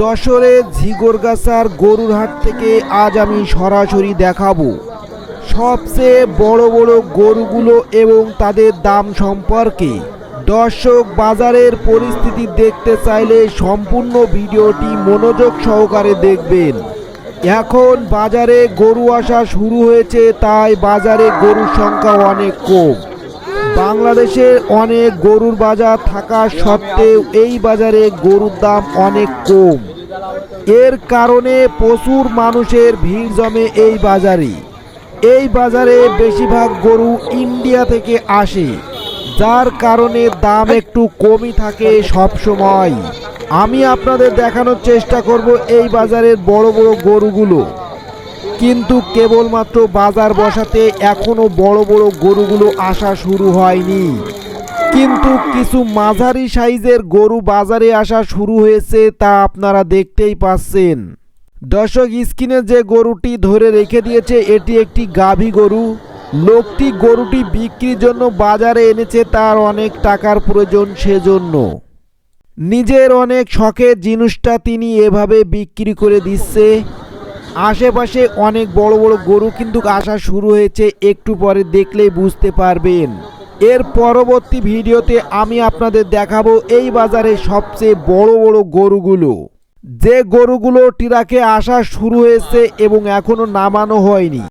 যশোরের ঝিগরগাছার গরুর হাট থেকে আজ আমি সরাসরি দেখাবো। সবচেয়ে বড় বড় গরুগুলো এবং তাদের দাম সম্পর্কে। দর্শক, বাজারের পরিস্থিতি দেখতে চাইলে সম্পূর্ণ ভিডিওটি মনোযোগ সহকারে দেখবেন। এখন বাজারে গরু আসা শুরু হয়েছে, তাই বাজারে গরুর সংখ্যা অনেক কম। বাংলাদেশের অনেক গরুর বাজার থাকা সত্ত্বেও এই বাজারে গরুর দাম অনেক কম। এর কারণে প্রচুর মানুষের ভিড় জমে এই বাজারে। এই বাজারে বেশিরভাগ গরু ইন্ডিয়া থেকে আসে, যার কারণে দাম একটু কমই থাকে সব সময় আমি আপনাদের দেখানোর চেষ্টা করব এই বাজারের বড় বড় গরুগুলো। কিন্তু কেবলমাত্র বাজার বসাতে এখনও বড় বড় গরুগুলো আসা শুরু হয়নি। কিন্তু কিছু মাঝারি সাইজের গরু বাজারে আসা শুরু হয়েছে তা আপনারা দেখতেই পাচ্ছেন। দর্শক, স্ক্রিনে যে গরুটি ধরে রেখে দিয়েছে, এটি একটি গাভী গরু। লোকটি গরুটি বিক্রির জন্য বাজারে এনেছে, তার অনেক টাকার প্রয়োজন সেজন্য। নিজের অনেক শখের জিনিসটা তিনি এভাবে বিক্রি করে দিচ্ছে। আশেপাশে অনেক বড় বড় গরু কিন্তু আসা শুরু হয়েছে, একটু পরে দেখলেই বুঝতে পারবেন। এর পরবর্তী ভিডিওতে আমি আপনাদের দেখাবো এই বাজারে সবচেয়ে বড় বড় গরুগুলো। যে গরুগুলো টিরাকে আসা শুরু হয়েছে এবং এখনও নামানো হয়নি।